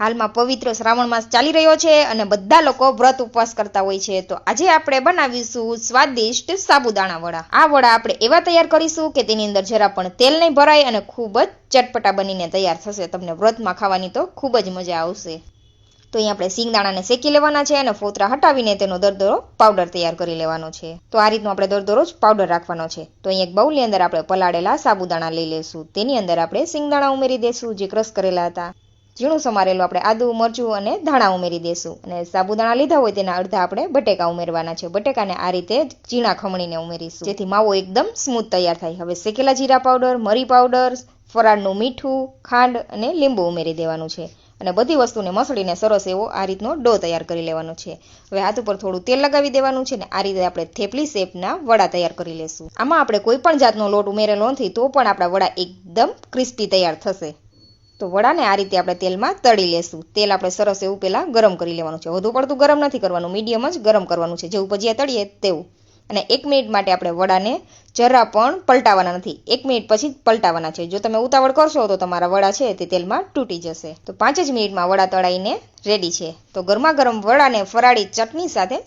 હાલમાં પવિત્ર શ્રાવણ માસ ચાલી રહ્યો છે અને બધા લોકો વ્રત ઉપવાસ કરતા હોય છે. તો આજે આપણે બનાવીશું સ્વાદિષ્ટ સાબુદાણા વડા. આ વડા આપણે એવા તૈયાર કરીશું કે તેની અંદર જરા પણ તેલ નહીં ભરાય અને ખૂબ જ ચટપટા બનીને તૈયાર થશે. તમને વ્રતમાં ખાવાની તો ખૂબ જ મજા આવશે. તો અહીં આપણે સિંગદાણાને શેકી લેવાના છે અને ફોતરા હટાવીને તેનો દરદરો પાવડર તૈયાર કરી લેવાનો છે. તો આ રીતનો આપણે દરદરો જ પાવડર રાખવાનો છે. તો અહીં એક બાઉલની અંદર આપણે પલાળેલા સાબુદાણા લઈ લેશું. તેની અંદર આપણે સિંગદાણા ઉમેરી દેશું જે ક્રશ કરેલા હતા. ઝીણું સમારેલું આપણે આદુ, મરચું અને ધાણા ઉમેરી દેશું. અને સાબુદાણા લીધા હોય તેના અડધા આપણે બટેકા ઉમેરવાના છે. બટેકાને આ રીતે ઝીણા ખમણીને ઉમેરીશું. જેથી માવો એકદમ સ્મૂથ તૈયાર થાય. હવે શેકેલા જીરા પાવડર, મરી પાવડર, ફરાળનું મીઠું, ખાંડ અને લીંબુ ઉમેરી દેવાનું છે. અને બધી વસ્તુને મસળીને સરસ એવો આ રીતનો ડો તૈયાર કરી લેવાનો છે. હવે હાથ ઉપર થોડું તેલ લગાવી દેવાનું છે ને આ રીતે આપણે થેપલી શેપના વડા તૈયાર કરી લેશું. આમાં આપણે કોઈ પણ જાતનો લોટ ઉમેરેલો નથી તો પણ આપણા વડા એકદમ ક્રિસ્પી તૈયાર થશે. તો વડાને આ રીતે આપણે તેલમાં તળી લેશું. તેલ આપણે સરસ એવું પહેલાં ગરમ કરી લેવાનું છે. વધુ પડતું ગરમ નથી કરવાનું. મીડિયમ જ ગરમ કરવાનું છે. જેવું ભજીયા તળીએ તેવું. અને એક મિનિટ માટે આપણે વડાને જરા પણ પલટાવાના નથી. એક મિનિટ પછી જ પલટાવવાના છે. જો તમે ઉતાવળ કરશો તો તમારા વડા છે તે તેલમાં તૂટી જશે. તો પાંચ જ મિનિટમાં વડા તળાઈને રેડી છે. તો ગરમા ગરમ વડાને ફરાળી ચટણી સાથે